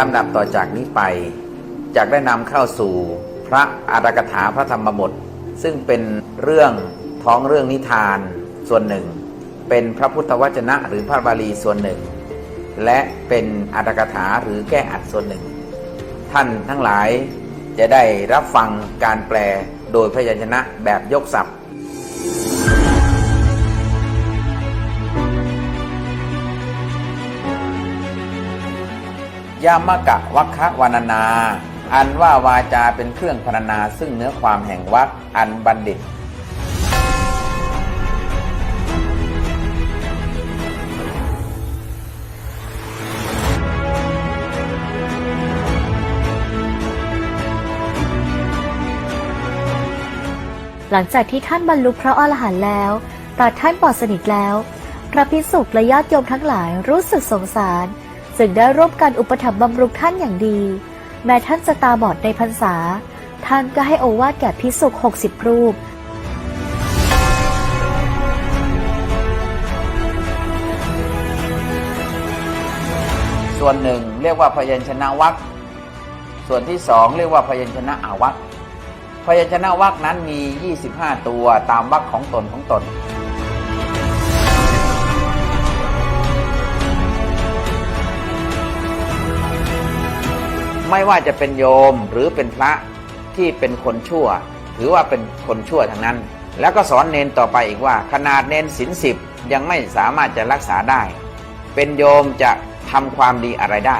ลำดับต่อจากนี้ไปจากได้นำเข้าสู่พระอาตกถาพระธรรมบท ซึ่งเป็นเรื่องท้องเรื่องนิทานส่วนหนึ่ง เป็นพระพุทธวจนะหรือพระบาลีส่วนหนึ่ง และเป็นอาตกถาหรือแก้อัดส่วนหนึ่ง ท่านทั้งหลายจะได้รับฟังการแปลโดยพยัญชนะแบบยกศัพท์ ยามกะวัคคะวานานา อันว่าวาจาเป็นเครื่องพรรณนาซึ่งเนื้อความแห่งวักอันบัณฑิต หลังจากที่ท่านบรรลุพระอรหันต์แล้วตรัสท่านปลอดสนิทแล้ว พระพิสุและญาติโยมทั้งหลายรู้สึกสงสาร จึงได้ร่วมกันอุปถัมภ์บำรุงท่านอย่างดี แม้ท่านจะตาบอดในพรรษา ท่านก็ให้โอวาทแก่พิสุหกสิบรูป ส่วนหนึ่งเรียกว่าพยัญชนะวักส่วนที่สองเรียกว่าพยัญชนะอาวักพยัญชนะวักนั้นมี 25 ตัวตามวักของตนของตน ไม่ว่าจะเป็นโยมหรือเป็นพระที่เป็นคนชั่ว ถือว่าเป็นคนชั่วทั้งนั้น แล้วก็สอนเนนต่อไปอีกว่า ขนาดเนนศีลสิบยังไม่สามารถจะรักษาได้ เป็นโยมจะทำความดีอะไรได้